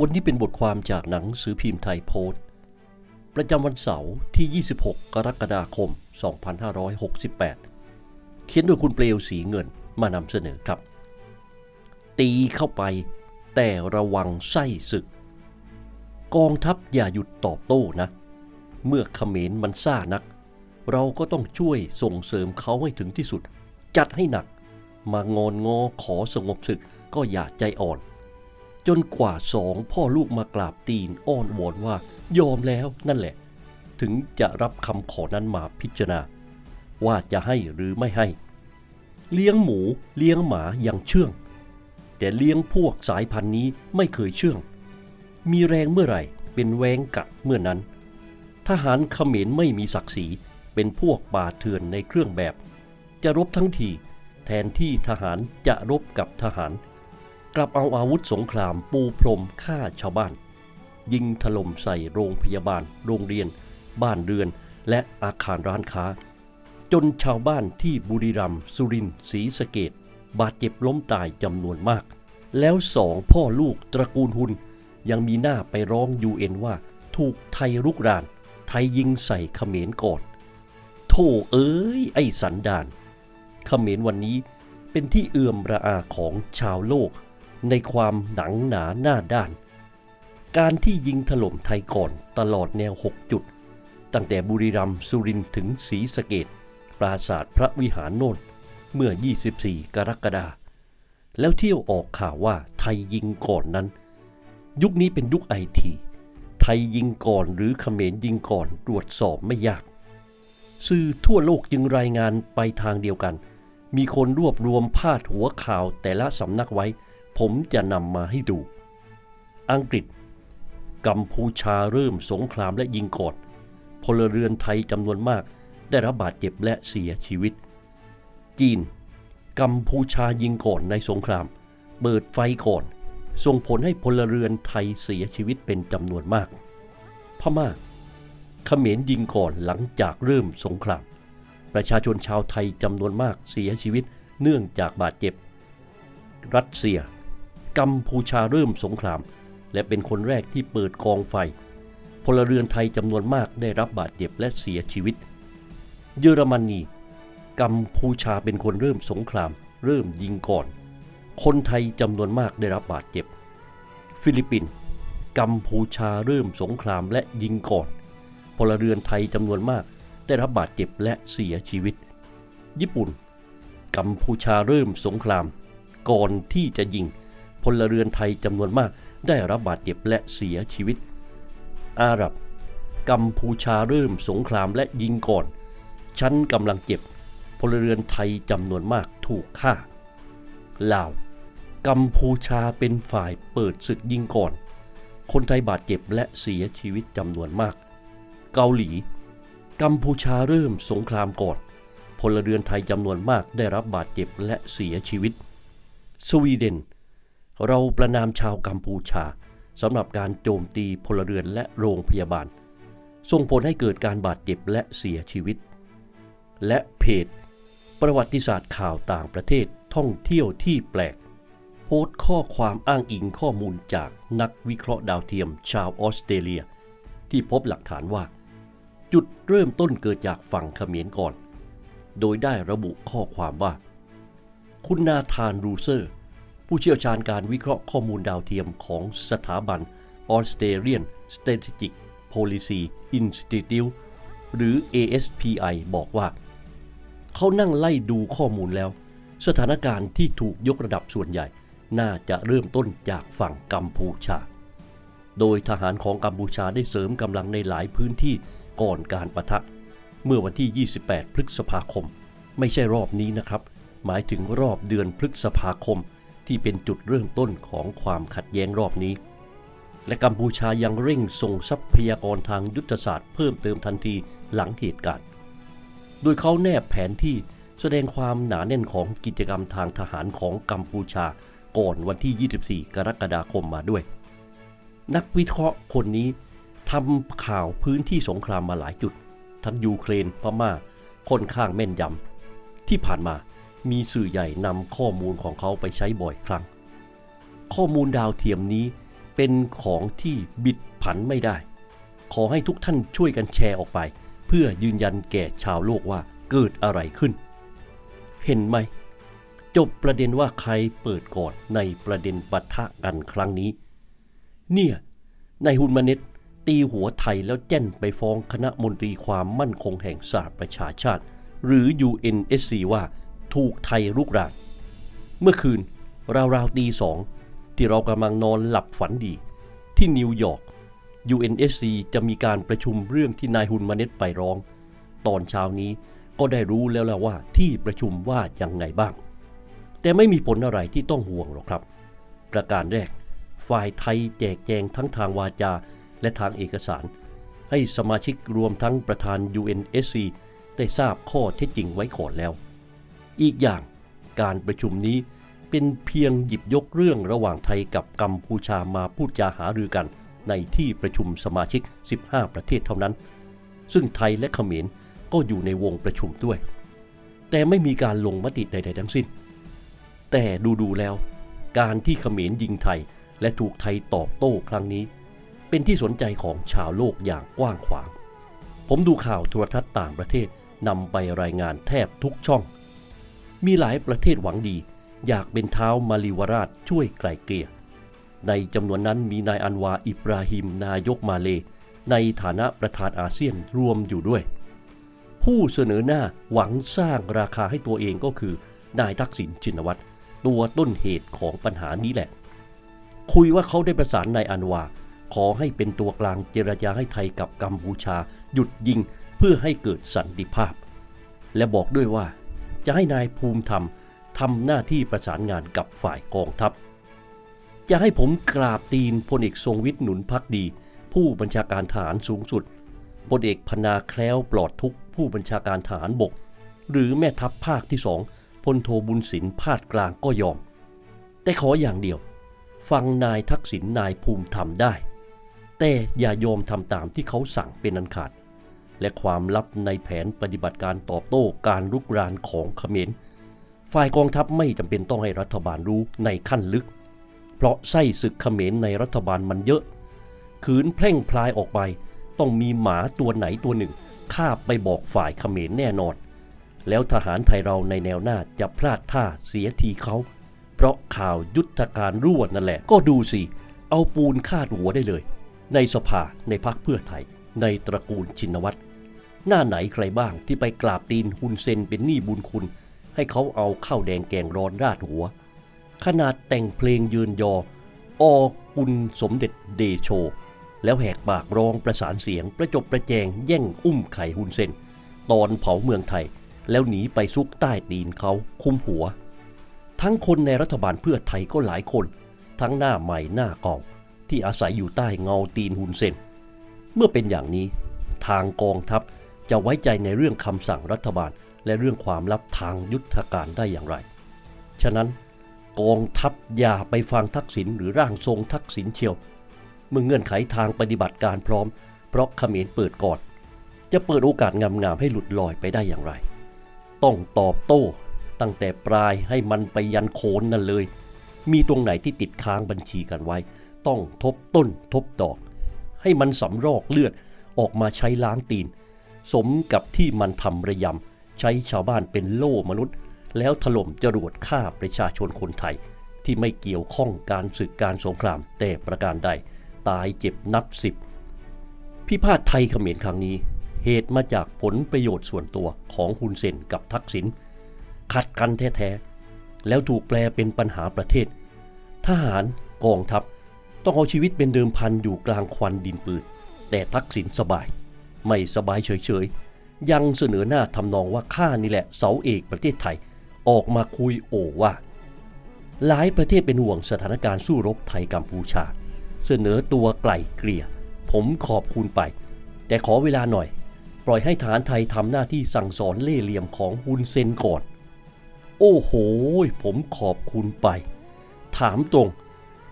วันนี้เป็นบทความจากหนังสือพิมพ์ไทยโพสต์ ประจำวันเสาร์ที่ 26 กรกฎาคม 2568 เขียนโดยคุณเปลวสีเงินมานำเสนอครับ ตีเข้าไปแต่ระวังไส้ศึก กองทัพอย่าหยุดตอบโต้นะ เมื่อเขมรมันซ่านัก เราก็ต้องช่วยส่งเสริมเขาให้ถึงที่สุด จัดให้หนัก มางอนงอขอสงบศึกก็อย่าใจอ่อน จนกว่าสองพ่อลูกมากราบตีนอ้อนวอนว่ายอมแล้วนั่นแหละ ถึงจะรับคำขอนั้นมาพิจารณา ว่าจะให้หรือไม่ให้ เลี้ยงหมูเลี้ยงหมาอยังเชื่อง แต่เลี้ยงพวกสายพันธุ์นี้ไม่เคยเชื่อง มีแรงเมื่อไหร่เป็นแวงกัดเมื่อนั้น ทหารเขมรไม่มีศักดิ์ศรีเป็นพวกป่าเถื่อนในเครื่องแบบ จะรบทั้งทีแทนที่ทหารจะรบกับทหาร กลับเอาอาวุธสงครามปูพรมฆ่าชาวบ้าน ยิงถล่มใส่โรงพยาบาล โรงเรียน บ้านเรือน และอาคารร้านค้า จนชาวบ้านที่บุรีรัมย์สุรินทร์ศรีสะเกดบาดเจ็บล้มตายจำนวนมาก แล้วสองพ่อลูกตระกูลหุนยังมีหน้าไปร้องยูเอ็นว่า ถูกไทยรุกราน ไทยยิงใส่เขมรก่อนโธ่เอ้ย ไอ้สันดานเขมรวันนี้เป็นที่เอื่อมระอาของชาวโลก ในความหนังหนาหน้าด้าน การที่ยิงถล่มไทยก่อนตลอดแนว 6 จุด ตั้งแต่บุรีรัมย์สุรินทร์ถึงศรีสะเกดปราสาทพระวิหารโน่นเมื่อ 24 กรกฎาคมแล้วเที่ยวออกข่าวว่าไทยยิงก่อนนั้น ยุคนี้เป็นยุคไอทีไทยยิงก่อนหรือเขมรยิงก่อนตรวจสอบไม่ยาก สื่อทั่วโลกจึงรายงานไปทางเดียวกัน มีคนรวบรวมพาดหัวข่าวแต่ละสำนักไว้ ผมจะนำมาให้ดู อังกฤษ กัมพูชาเริ่มสงครามและยิงก่อนพลเรือนไทยจำนวนมากได้รับบาดเจ็บและเสียชีวิต จีน กัมพูชายิงก่อนในสงคราม เปิดไฟก่อน ส่งผลให้พลเรือนไทยเสียชีวิตเป็นจำนวนมาก พม่าเขมรยิงก่อนหลังจากเริ่มสงคราม ประชาชนชาวไทยจำนวนมากเสียชีวิตเนื่องจากบาดเจ็บ รัสเซีย กัมพูชาเริ่มสงคราม และเป็นคนแรกที่เปิดกองไฟ พลเรือนไทยจำนวนมากได้รับบาดเจ็บและเสียชีวิต เยอรมนีกัมพูชาเป็นคนเริ่มสงคราม เริ่มยิงก่อน คนไทยจำนวนมากได้รับบาดเจ็บ ฟิลิปปินส์กัมพูชาเริ่มสงครามและยิงก่อน พลเรือนไทยจำนวนมากได้รับบาดเจ็บและเสียชีวิต ญี่ปุ่น กัมพูชาเริ่มสงคราม ก่อนที่จะยิง พลเรือนไทยจำนวนมากได้รับบาดเจ็บและเสียชีวิต อาหรับ กัมพูชาเริ่มสงครามและยิงก่อนฉันกำลังเจ็บ พลเรือนไทยจำนวนมากถูกฆ่า ลาว กัมพูชาเป็นฝ่ายเปิดศึกยิงก่อน คนไทยบาดเจ็บและเสียชีวิตจำนวนมาก เกาหลี กัมพูชาเริ่มสงครามก่อน พลเรือนไทยจำนวนมากได้รับบาดเจ็บและเสียชีวิต สวีเดน เราประนามชาวกัมพูชาสำหรับการโจมตีพลเรือนและโรงพยาบาล ส่งผลให้เกิดการบาดเจ็บและเสียชีวิต และเพจ ประวัติศาสตร์ข่าวต่างประเทศท่องเที่ยวที่แปลก โพสต์ข้อความอ้างอิงข้อมูลจากนักวิเคราะห์ดาวเทียมชาวออสเตรเลีย ที่พบหลักฐานว่า จุดเริ่มต้นเกิดจากฝั่งเขมรก่อน โดยได้ระบุข้อความว่า คุณนาธานรูเซอร์ ผู้เชี่ยวชาญการวิเคราะห์ข้อมูลดาวเทียมของสถาบัน Australian Strategic Policy Institute หรือ ASPI บอกว่า เขานั่งไล่ดูข้อมูลแล้ว สถานการณ์ที่ถูกยกระดับส่วนใหญ่ น่าจะเริ่มต้นจากฝั่งกัมพูชา โดยทหารของกัมพูชาได้เสริมกำลังในหลายพื้นที่ก่อนการประทะ เมื่อวันที่ 28 พฤษภาคม ไม่ใช่รอบนี้นะครับ หมายถึงรอบเดือนพฤษภาคม ที่เป็นจุดเริ่มต้นของความขัดแย้งรอบนี้ และกัมพูชายังเร่งส่งทรัพยากรทางยุทธศาสตร์เพิ่มเติมทันทีหลังเหตุการณ์ โดยเขาแนบแผนที่แสดงความหนาแน่นของกิจกรรมทางทหารของกัมพูชาก่อนวันที่ 24 กรกฎาคมมาด้วย นักวิเคราะห์คนนี้ทำข่าวพื้นที่สงครามมาหลายจุด ทั้งยูเครนพม่าค่อนข้างแม่นยำที่ผ่านมา มีสื่อใหญ่นำข้อมูลของเขาไปใช้บ่อยครั้ง ข้อมูลดาวเทียมนี้เป็นของที่บิดผันไม่ได้ ขอให้ทุกท่านช่วยกันแชร์ออกไป เพื่อยืนยันแก่ชาวโลกว่าเกิดอะไรขึ้น เห็นไหม จบประเด็นว่าใครเปิดก่อนในประเด็นปะทะกันครั้งนี้ เนี่ยนายฮุนมาเน็ตตีหัวไทยแล้วแจ้นไปฟ้องคณะมนตรีความมั่นคงแห่งสหประชาชาติ หรือ UNSC ว่า ถูกไทยรุกราน เมื่อคืนราวๆตีสองที่เรากำลังนอนหลับฝันดี ที่นิวยอร์ก UNSC จะมีการประชุมเรื่องที่นายฮุนมาเน็ตไปร้อง ตอนเช้านี้ก็ได้รู้แล้วและว่าที่ประชุมว่าอยังไงบ้าง แต่ไม่มีผลอะไรที่ต้องห่วงหรอกครับ ประการแรก ฝ่ายไทยแจกแจงทั้งทางวาจาและทางเอกสาร ให้สมาชิกรวมทั้งประธาน UNSC ได้ทราบข้อเท็จจริงไว้ก่อนแล้ว อีกอย่างการประชุมนี้เป็นเพียงหยิบยกเรื่องระหว่างไทยกับกัมพูชามาพูดจาหารือกัน ในที่ประชุมสมาชิก 15 ประเทศเท่านั้น ซึ่งไทยและเขมรก็อยู่ในวงประชุมด้วย แต่ไม่มีการลงมติใดๆทั้งสิ้น แต่ดูๆแล้ว การที่เขมรยิงไทยและถูกไทยตอบโต้ครั้งนี้ เป็นที่สนใจของชาวโลกอย่างกว้างขวาง ผมดูข่าวโทรทัศน์ต่างประเทศนำไปรายงานแทบทุกช่อง มีหลายประเทศหวังดี อยากเป็นเท้ามาลีวราชช่วยไกลเกลี่ย ในจำนวนนั้นมีนายอันวาอิบราฮิมนายกมาเล ในฐานะประธานอาเซียนรวมอยู่ด้วย ผู้เสนอหน้าหวังสร้างราคาให้ตัวเองก็คือนายทักษิณชินวัตรตัวต้นเหตุของปัญหานี้แหละ คุยว่าเขาได้ประสานนายอันวาขอให้เป็นตัวกลางเจรจาให้ไทยกับกัมพูชา หยุดยิงเพื่อให้เกิดสันติภาพ และบอกด้วยว่า จะให้นายภูมิธรรมทำหน้าที่ประสานงานกับฝ่ายกองทัพ จะให้ผมกราบตีนพลเอกทรงวิทย์หนุนพักดี ผู้บัญชาการทหารสูงสุดพลเอกพนาแคล้วปลอดทุกผู้บัญชาการทหารบก หรือแม่ทัพภาคที่สองพลโทบุญสินพาดกลางก็ยอม แต่ขออย่างเดียว ฟังนายทักษิณนายภูมิธรรมได้ แต่อย่ายอมทำตามที่เขาสั่งเป็นอันขาด และความลับในแผนปฏิบัติการตอบโต้การลุกรานของเขมร ฝ่ายกองทัพไม่จำเป็นต้องให้รัฐบาลรู้ในขั้นลึก เพราะไส้ศึกเขมรในรัฐบาลมันเยอะ ขืนแพร่งพลายออกไป ต้องมีหมาตัวไหนตัวหนึ่งคาบไปบอกฝ่ายเขมรแน่นอน แล้วทหารไทยเราในแนวหน้าจะพลาดท่าเสียทีเขาเพราะข่าวยุทธการรั่วนั่นแหละ ก็ดูสิ เอาปูนคาดหัวได้เลย ในสภาในพักเพื่อไทย ในตระกูลชินวัตร หน้าไหนใครบ้างที่ไปกราบตีนฮุนเซนเป็นหนี้บุญคุณ ให้เขาเอาข้าวแดงแกงร้อนราดหัว ขนาดแต่งเพลงยืนยอ ออกุลสมเด็จเดโช แล้วแหกปากร้องประสานเสียงประจบประแจงแย่งอุ้มไข่ฮุนเซน ตอนเผาเมืองไทย แล้วหนีไปซุกใต้ตีนเขาคุมหัว ทั้งคนในรัฐบาลเพื่อไทยก็หลายคน ทั้งหน้าใหม่หน้าเก่าที่อาศัยอยู่ใต้เงาตีนฮุนเซน เมื่อเป็นอย่างนี้ ทางกองทัพ จะไว้ใจในเรื่องคำสั่งรัฐบาล และเรื่องความลับทางยุทธการได้อย่างไร ฉะนั้นกองทัพอย่าไปฟังทักษิณหรือร่างทรงทักษิณเชียว เมื่อเงื่อนไขทางปฏิบัติการพร้อม เพราะเขมรเปิดก่อนจะเปิดโอกาสงามๆให้หลุดลอยไปได้อย่างไร ต้องตอบโต้ตั้งแต่ปลายให้มันไปยันโคนนั่นเลย มีตรงไหนที่ติดค้างบัญชีกันไว้ ต้องทบต้นทบดอก ให้มันสำรอกเลือดออกมาใช้ล้างตีน สมกับที่มันทำระยำใช้ชาวบ้านเป็นโล่มนุษย์ แล้วถล่มจรวดฆ่าประชาชนคนไทย ที่ไม่เกี่ยวข้องการศึกการสงครามแต่ประการใด ตายเจ็บนับสิบพิพาทไทยเขมรครั้งนี้ เหตุมาจากผลประโยชน์ส่วนตัวของฮุนเซนกับทักษิณขัดกันแท้ๆ แล้วถูกแปลเป็นปัญหาประเทศ ทหารกองทัพ ต้องเอาชีวิตเป็นเดิมพันอยู่กลางควันดินปืนแต่ทักษิณสบาย ไม่สบายเฉยๆ ยังเสนอหน้าทำนองว่าข้านี่แหละเสาเอกประเทศไทยออกมาคุยโอว่า หลายประเทศเป็นห่วงสถานการณ์สู้รบไทยกัมพูชา เสนอตัวไกล่เกลี่ย ผมขอบคุณไป แต่ขอเวลาหน่อย ปล่อยให้ฐานไทยทำหน้าที่สั่งสอนเล่เหลี่ยมของฮุนเซนก่อน โอ้โห ผมขอบคุณไป ถามตรง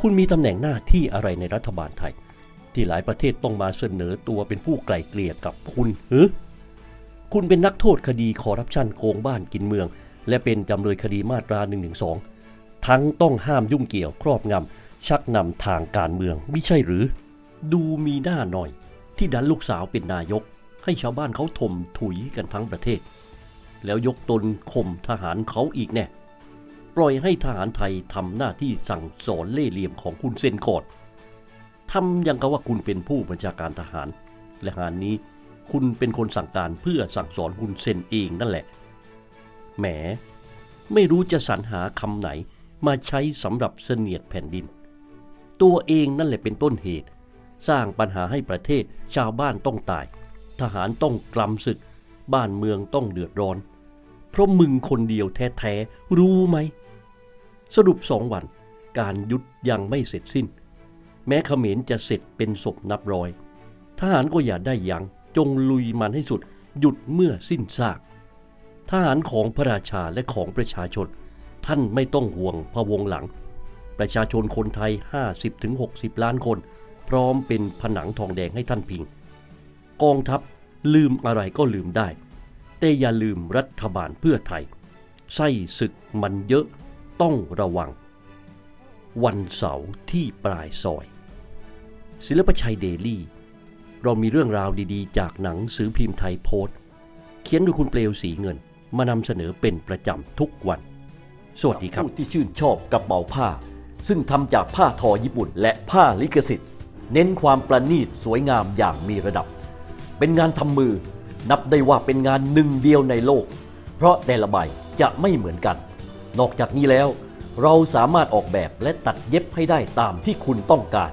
คุณมีตำแหน่งหน้าที่อะไรในรัฐบาลไทย ที่หลายประเทศต้องมาเสนอตัวเป็นผู้ไกล่เกลี่ยกับคุณหรือคุณเป็นนักโทษคดีคอร์รัปชันโกงบ้านกินเมือง และเป็นจำเลยคดีมาตรา1นึทั้งต้องห้ามยุ่งเกี่ยวครอบงำชักนำทางการเมืองไม่ใช่หรือ ดูมีหน้าหน่อย ที่ดันลูกสาวเป็นนายก ให้ชาวบ้านเขาถมถุยกันทั้งประเทศ แล้วยกตนข่มทหารเขาอีกแน่ ปล่อยให้ทหารไทยทำหน้าที่สั่งสอนเล่เหลี่ยมของคุณเซนก่อน ทำยังกับว่าคุณเป็นผู้บัญชาการทหาร และงานนี้คุณเป็นคนสั่งการเพื่อสั่งสอนคุณเซนเองนั่นแหละ แหม ไม่รู้จะสรรหาคำไหนมาใช้สำหรับเสนียดแผ่นดิน ตัวเองนั่นแหละเป็นต้นเหตุ สร้างปัญหาให้ประเทศชาวบ้านต้องตาย ทหารต้องกลำศึก บ้านเมืองต้องเดือดร้อน เพราะมึงคนเดียวแท้ๆ รู้ไหม สรุปสองวัน การยุดยังไม่เสร็จสิ้น แม้เขมรจะเสร็จเป็นศพนับร้อย ทหารก็อย่าได้ยัง้งจงลุยมันให้สุดหยุดเมื่อสิ้นซาก ทหารของพระราชาและของประชาชน ท่านไม่ต้องห่วงพะวงหลัง ประชาชนคนไทย 50-60 ล้านคน พร้อมเป็นผนังทองแดงให้ท่านพิง กองทัพลืมอะไรก็ลืมได้ แต่อย่าลืมรัฐบาลเพื่อไทย ไส้ศึกมันเยอะต้องระวัง วันเสาร์ที่ปลายซอย ศิลปชัยเดลี่ เรามีเรื่องราวดีๆ จากหนังสือพิมพ์ไทยโพสต์ เขียนโดยคุณเปลวสีเงิน มานำเสนอเป็นประจำทุกวัน สวัสดีครับ ผู้ที่ชื่นชอบกระเป๋าผ้า ซึ่งทำจากผ้าทอญี่ปุ่น และผ้าลิขสิทธิ์ เน้นความประณีตสวยงามอย่างมีระดับ เป็นงานทำมือ นับได้ว่าเป็นงานหนึ่งเดียวในโลก เพราะแต่ละใบจะไม่เหมือนกัน นอกจากนี้แล้ว เราสามารถออกแบบและตัดเย็บให้ได้ตามที่คุณต้องการ